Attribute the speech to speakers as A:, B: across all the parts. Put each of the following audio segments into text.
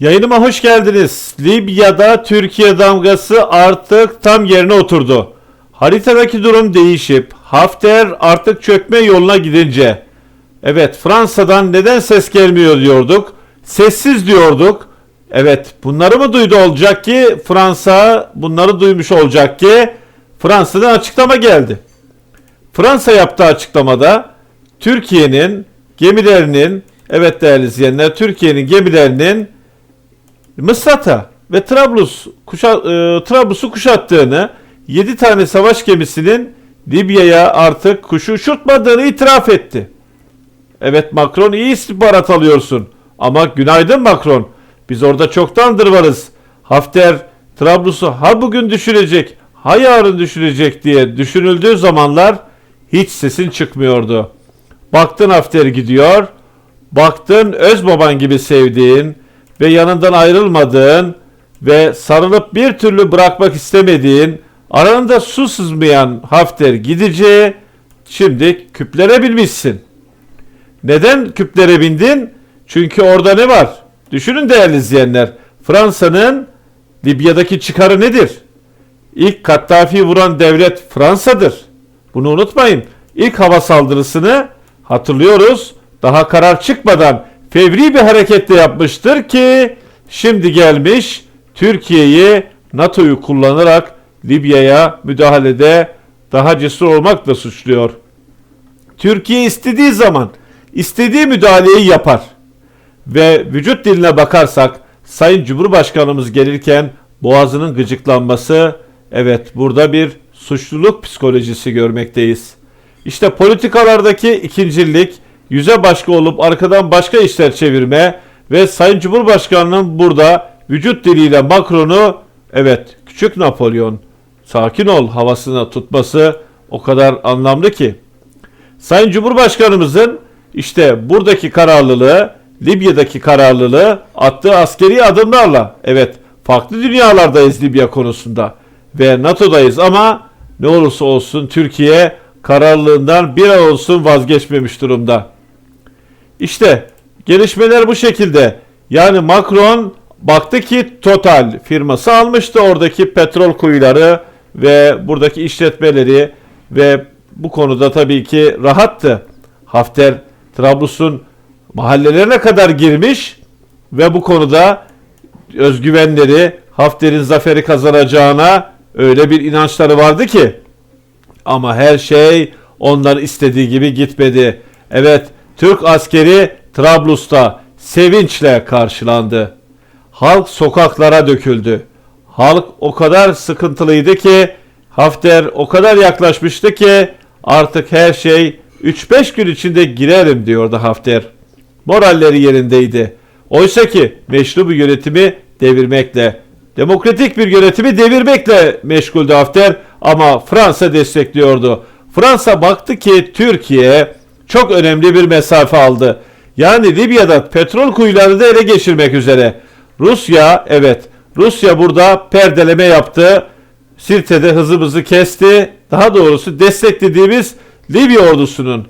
A: Yayınıma hoş geldiniz. Libya'da Türkiye damgası artık tam yerine oturdu. Haritadaki durum değişip Hafter artık çökme yoluna gidince evet Fransa'dan neden ses gelmiyor diyorduk. Sessiz diyorduk. Evet bunları mı duydu olacak ki Fransa bunları duymuş olacak ki Fransa'dan açıklama geldi. Fransa yaptığı açıklamada Türkiye'nin gemilerinin evet değerli izleyenler Türkiye'nin gemilerinin Mısrata ve Trablus kuşa, e, Trablus'u kuşattığını 7 tane savaş gemisinin Libya'ya artık kuşu uçurtmadığını itiraf etti. Evet Macron iyi istihbarat alıyorsun ama günaydın Macron biz orada çoktandır varız. Hafter Trablus'u ha bugün düşürecek ha yarın düşürecek diye düşünüldüğü zamanlar hiç sesin çıkmıyordu. Baktın Hafter gidiyor, baktın öz baban gibi sevdiğin ve yanından ayrılmadığın ve sarılıp bir türlü bırakmak istemediğin, aranında su sızmayan Hafter gideceği, şimdi küplere binmişsin. Neden küplere bindin? Çünkü orada ne var? Düşünün değerli izleyenler. Fransa'nın Libya'daki çıkarı nedir? İlk Kaddafi vuran devlet Fransa'dır. Bunu unutmayın. İlk hava saldırısını hatırlıyoruz. Daha karar çıkmadan fevri bir hareketle yapmıştır ki şimdi gelmiş Türkiye'yi NATO'yu kullanarak Libya'ya müdahalede daha cesur olmakla suçluyor. Türkiye istediği zaman istediği müdahaleyi yapar. Ve vücut diline bakarsak Sayın Cumhurbaşkanımız gelirken boğazının gıcıklanması evet burada bir suçluluk psikolojisi görmekteyiz. İşte politikalardaki ikincilik, yüze başka olup arkadan başka işler çevirme ve Sayın Cumhurbaşkanı'nın burada vücut diliyle Macron'u evet küçük Napolyon sakin ol havasına tutması o kadar anlamlı ki. Sayın Cumhurbaşkanımızın işte buradaki kararlılığı, Libya'daki kararlılığı attığı askeri adımlarla evet farklı dünyalardayız Libya konusunda ve NATO'dayız ama ne olursa olsun Türkiye kararlılığından bir an olsun vazgeçmemiş durumda. İşte gelişmeler bu şekilde. Yani Macron baktı ki Total firması almıştı oradaki petrol kuyuları ve buradaki işletmeleri ve bu konuda tabii ki rahattı. Hafter Trablus'un mahallelerine kadar girmiş ve bu konuda özgüvenleri Hafter'in zaferi kazanacağına öyle bir inançları vardı ki ama her şey onların istediği gibi gitmedi. Evet, Türk askeri Trablus'ta sevinçle karşılandı. Halk sokaklara döküldü. Halk o kadar sıkıntılıydı ki Hafter o kadar yaklaşmıştı ki artık her şey 3-5 gün içinde girerim diyordu Hafter. Moralleri yerindeydi. Oysa ki meşru bir yönetimi devirmekle, demokratik bir yönetimi devirmekle meşguldü Hafter ama Fransa destekliyordu. Fransa baktı ki Türkiye çok önemli bir mesafe aldı. Yani Libya'da petrol kuyularını da ele geçirmek üzere. Rusya evet Rusya burada perdeleme yaptı. Sirte'de hızımızı kesti. Daha doğrusu desteklediğimiz Libya ordusunun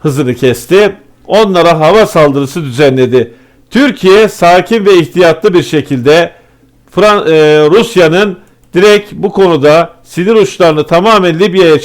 A: hızını kesti. Onlara hava saldırısı düzenledi. Türkiye sakin ve ihtiyatlı bir şekilde Fran e, Rusya'nın direkt bu konuda sinir uçlarını tamamen Libya'ya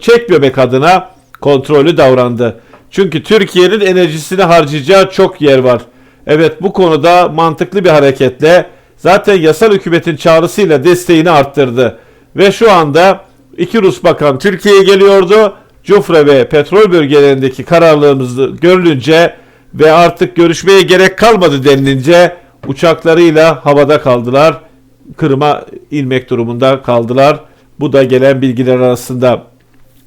A: çekmemek adına kontrollü davrandı. Çünkü Türkiye'nin enerjisini harcayacağı çok yer var. Evet bu konuda mantıklı bir hareketle zaten yasal hükümetin çağrısıyla desteğini arttırdı. Ve şu anda iki Rus bakan Türkiye'ye geliyordu. Cufra ve petrol bölgelerindeki kararlılığımızı görülünce ve artık görüşmeye gerek kalmadı denilince uçaklarıyla havada kaldılar. Kırım'a inmek durumunda kaldılar. Bu da gelen bilgiler arasında.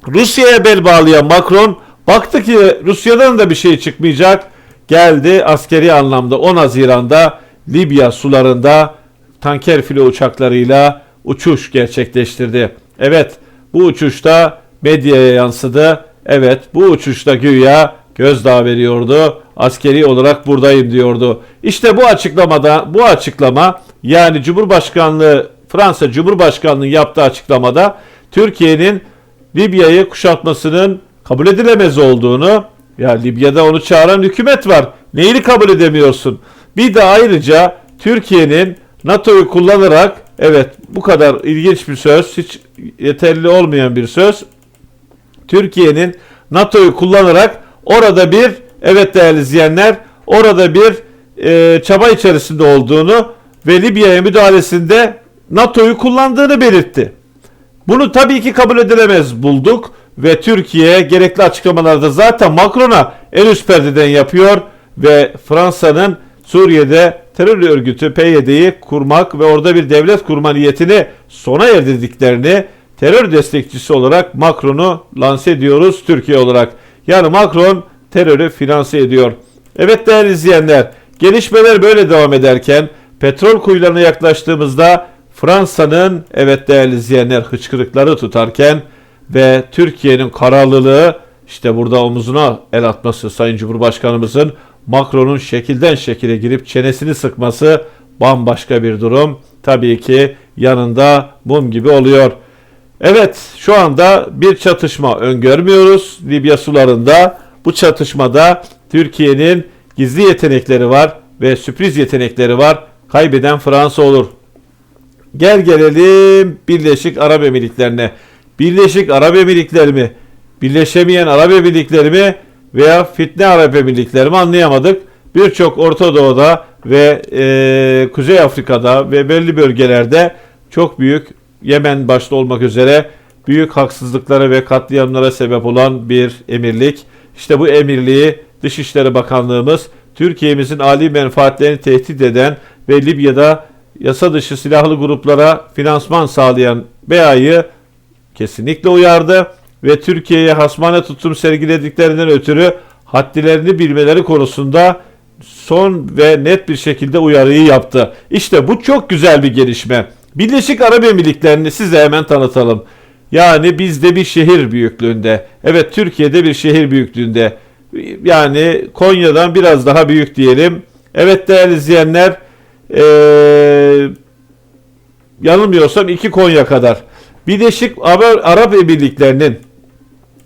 A: Rusya'ya bel bağlayan Macron baktı ki Rusya'dan da bir şey çıkmayacak. Geldi askeri anlamda 10 Haziran'da Libya sularında tanker filo uçaklarıyla uçuş gerçekleştirdi. Evet bu uçuşta medyaya yansıdı. Evet bu uçuşta güya gözdağı veriyordu. Askeri olarak buradayım diyordu. İşte bu açıklamada bu açıklama yani Cumhurbaşkanlığı Fransa Cumhurbaşkanlığı yaptığı açıklamada Türkiye'nin Libya'yı kuşatmasının kabul edilemez olduğunu ya Libya'da onu çağıran hükümet var. Neyini kabul edemiyorsun? Bir de ayrıca Türkiye'nin NATO'yu kullanarak evet bu kadar ilginç bir söz, hiç yeterli olmayan bir söz. Türkiye'nin NATO'yu kullanarak orada bir evet değerli izleyenler orada bir e, çaba içerisinde olduğunu ve Libya'ya müdahalesinde NATO'yu kullandığını belirtti. Bunu tabii ki kabul edilemez bulduk ve Türkiye gerekli açıklamalarda zaten Macron'a en üst perdeden yapıyor ve Fransa'nın Suriye'de terör örgütü PYD'yi kurmak ve orada bir devlet kurma niyetini sona erdirdiklerini terör destekçisi olarak Macron'u lanse ediyoruz Türkiye olarak. Yani Macron terörü finanse ediyor. Evet değerli izleyenler, gelişmeler böyle devam ederken petrol kuyularına yaklaştığımızda Fransa'nın evet değerli izleyenler hıçkırıkları tutarken ve Türkiye'nin kararlılığı işte burada omuzuna el atması Sayın Cumhurbaşkanımızın Macron'un şekilden şekile girip çenesini sıkması bambaşka bir durum. Tabii ki yanında mum gibi oluyor. Evet şu anda bir çatışma öngörmüyoruz Libya sularında. Bu çatışmada Türkiye'nin gizli yetenekleri var ve sürpriz yetenekleri var. Kaybeden Fransa olur. Gel gelelim Birleşik Arap Emirlikleri'ne. Birleşik Arap Emirlikleri mi? Birleşemeyen Arap Emirlikleri mi? Veya fitne Arap Emirlikleri mi anlayamadık. Birçok Orta Doğu'da ve e, Kuzey Afrika'da ve belli bölgelerde çok büyük Yemen başta olmak üzere büyük haksızlıklara ve katliamlara sebep olan bir emirlik. İşte bu emirliği Dışişleri Bakanlığımız Türkiye'mizin âli menfaatlerini tehdit eden ve Libya'da yasa dışı silahlı gruplara finansman sağlayan BEA'yı kesinlikle uyardı ve Türkiye'ye hasmane tutum sergilediklerinden ötürü haddilerini bilmeleri konusunda son ve net bir şekilde uyarıyı yaptı. İşte bu çok güzel bir gelişme. Birleşik Arap Emirlikleri'ni size hemen tanıtalım. Yani bizde bir şehir büyüklüğünde. Evet Türkiye'de bir şehir büyüklüğünde. Yani Konya'dan biraz daha büyük diyelim. Evet değerli izleyenler ee, yanılmıyorsam iki Konya kadar. Birleşik Arap Emirlikleri'nin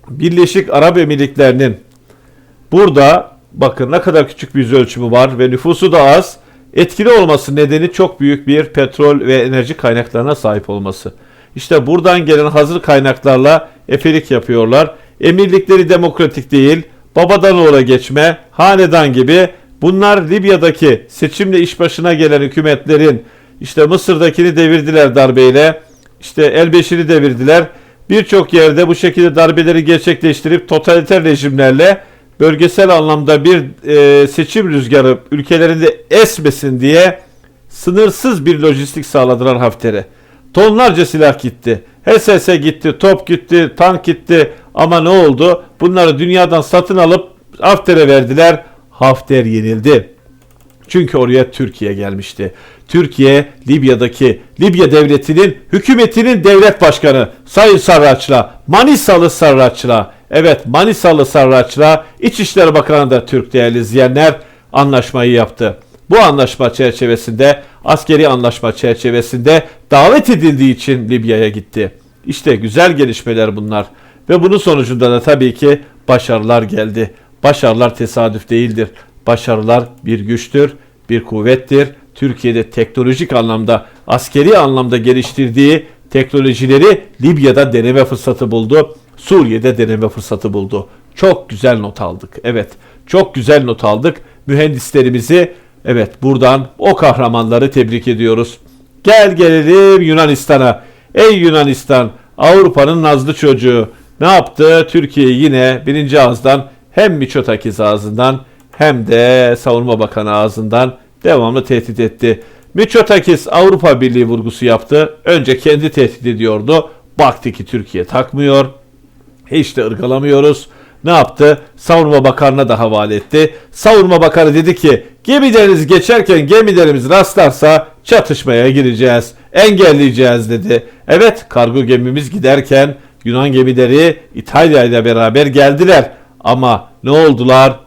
A: Birleşik Arap Emirlikleri'nin burada bakın ne kadar küçük bir yüz ölçümü var ve nüfusu da az. Etkili olması nedeni çok büyük bir petrol ve enerji kaynaklarına sahip olması. İşte buradan gelen hazır kaynaklarla efelik yapıyorlar. Emirlikleri demokratik değil, babadan oğula geçme, hanedan gibi bunlar Libya'daki seçimle iş başına gelen hükümetlerin işte Mısır'dakini devirdiler darbeyle, işte Elbeşir'i devirdiler. Birçok yerde bu şekilde darbeleri gerçekleştirip totaliter rejimlerle bölgesel anlamda bir e, seçim rüzgarı ülkelerinde esmesin diye sınırsız bir lojistik sağladılar Hafter'e. Tonlarca silah gitti. HSS gitti, top gitti, tank gitti ama ne oldu? Bunları dünyadan satın alıp Hafter'e verdiler. Hafter yenildi. Çünkü oraya Türkiye gelmişti. Türkiye Libya'daki Libya devletinin hükümetinin devlet başkanı Sayın Sarraç'la Manisalı Sarraç'la evet Manisalı Sarraç'la İçişleri Bakanı da Türk değerli izleyenler anlaşmayı yaptı. Bu anlaşma çerçevesinde askeri anlaşma çerçevesinde davet edildiği için Libya'ya gitti. İşte güzel gelişmeler bunlar ve bunun sonucunda da tabii ki başarılar geldi. Başarılar tesadüf değildir. Başarılar bir güçtür, bir kuvvettir. Türkiye'de teknolojik anlamda, askeri anlamda geliştirdiği teknolojileri Libya'da deneme fırsatı buldu. Suriye'de deneme fırsatı buldu. Çok güzel not aldık. Evet, çok güzel not aldık. Mühendislerimizi evet buradan o kahramanları tebrik ediyoruz. Gel gelelim Yunanistan'a. Ey Yunanistan, Avrupa'nın nazlı çocuğu. Ne yaptı? Türkiye yine birinci ağızdan hem Miçotakis ağzından hem de Savunma Bakanı ağzından devamlı tehdit etti. Miçotakis Avrupa Birliği vurgusu yaptı. Önce kendi tehdit ediyordu. Baktı ki Türkiye takmıyor. Hiç de ırgalamıyoruz. Ne yaptı? Savunma Bakanı'na da havale etti. Savunma Bakanı dedi ki gemileriniz geçerken gemilerimiz rastlarsa çatışmaya gireceğiz. Engelleyeceğiz dedi. Evet kargo gemimiz giderken Yunan gemileri İtalya ile beraber geldiler. Ama ne oldular?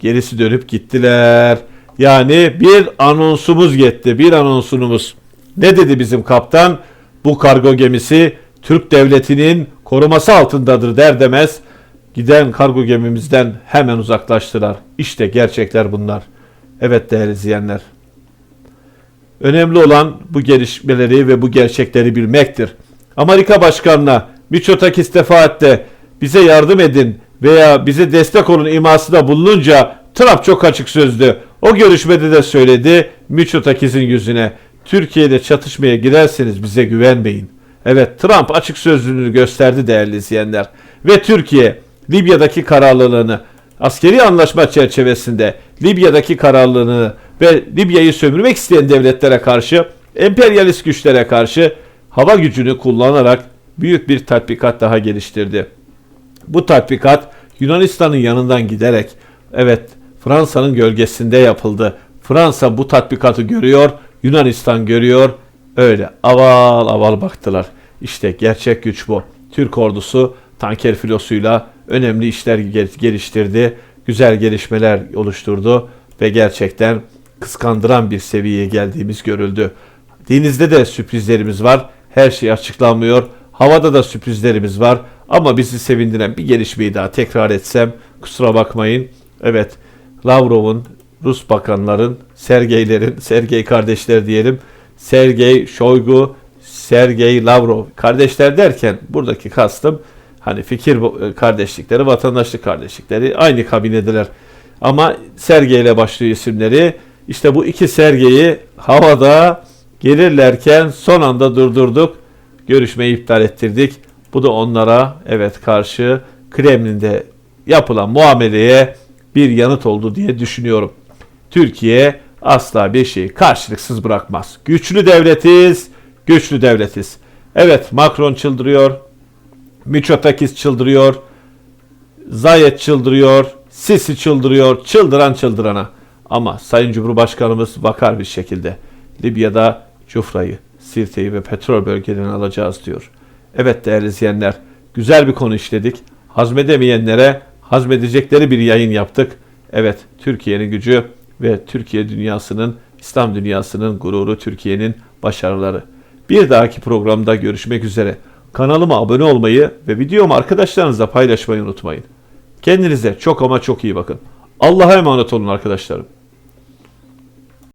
A: Gerisi dönüp gittiler. Yani bir anonsumuz gitti. Bir anonsumuz. Ne dedi bizim kaptan? Bu kargo gemisi Türk devletinin koruması altındadır der demez. Giden kargo gemimizden hemen uzaklaştılar. İşte gerçekler bunlar. Evet değerli izleyenler. Önemli olan bu gelişmeleri ve bu gerçekleri bilmektir. Amerika Başkanı'na Miçotakis defaatle bize yardım edin veya bize destek olun imasında bulununca Trump çok açık sözlü. O görüşmede de söyledi Miçotakis'in yüzüne. Türkiye'de çatışmaya girerseniz bize güvenmeyin. Evet Trump açık sözlülüğünü gösterdi değerli izleyenler. Ve Türkiye Libya'daki kararlılığını askeri anlaşma çerçevesinde Libya'daki kararlılığını ve Libya'yı sömürmek isteyen devletlere karşı, emperyalist güçlere karşı hava gücünü kullanarak büyük bir tatbikat daha geliştirdi. Bu tatbikat Yunanistan'ın yanından giderek evet Fransa'nın gölgesinde yapıldı. Fransa bu tatbikatı görüyor, Yunanistan görüyor. Öyle aval aval baktılar. İşte gerçek güç bu. Türk ordusu tanker filosuyla önemli işler gel- geliştirdi. Güzel gelişmeler oluşturdu ve gerçekten kıskandıran bir seviyeye geldiğimiz görüldü. Denizde de sürprizlerimiz var. Her şey açıklanmıyor. Havada da sürprizlerimiz var. Ama bizi sevindiren bir gelişmeyi daha tekrar etsem kusura bakmayın. Evet Lavrov'un, Rus bakanların, Sergeylerin, Sergey kardeşler diyelim. Sergey Shoigu, Sergey Lavrov. Kardeşler derken buradaki kastım hani fikir bu- kardeşlikleri, vatandaşlık kardeşlikleri aynı kabinedeler. Ama Sergey ile başlıyor isimleri. İşte bu iki Sergey'i havada gelirlerken son anda durdurduk. Görüşmeyi iptal ettirdik. Bu da onlara evet karşı Kremlin'de yapılan muameleye bir yanıt oldu diye düşünüyorum. Türkiye asla bir şeyi karşılıksız bırakmaz. Güçlü devletiz, güçlü devletiz. Evet Macron çıldırıyor, Mitsotakis çıldırıyor, Zayet çıldırıyor, Sisi çıldırıyor, çıldıran çıldırana. Ama Sayın Cumhurbaşkanımız vakar bir şekilde Libya'da Cufra'yı, Sirte'yi ve petrol bölgelerini alacağız diyor. Evet değerli izleyenler, güzel bir konu işledik. Hazmedemeyenlere hazmedecekleri bir yayın yaptık. Evet, Türkiye'nin gücü ve Türkiye dünyasının, İslam dünyasının gururu, Türkiye'nin başarıları. Bir dahaki programda görüşmek üzere. Kanalıma abone olmayı ve videomu arkadaşlarınızla paylaşmayı unutmayın. Kendinize çok ama çok iyi bakın. Allah'a emanet olun arkadaşlarım.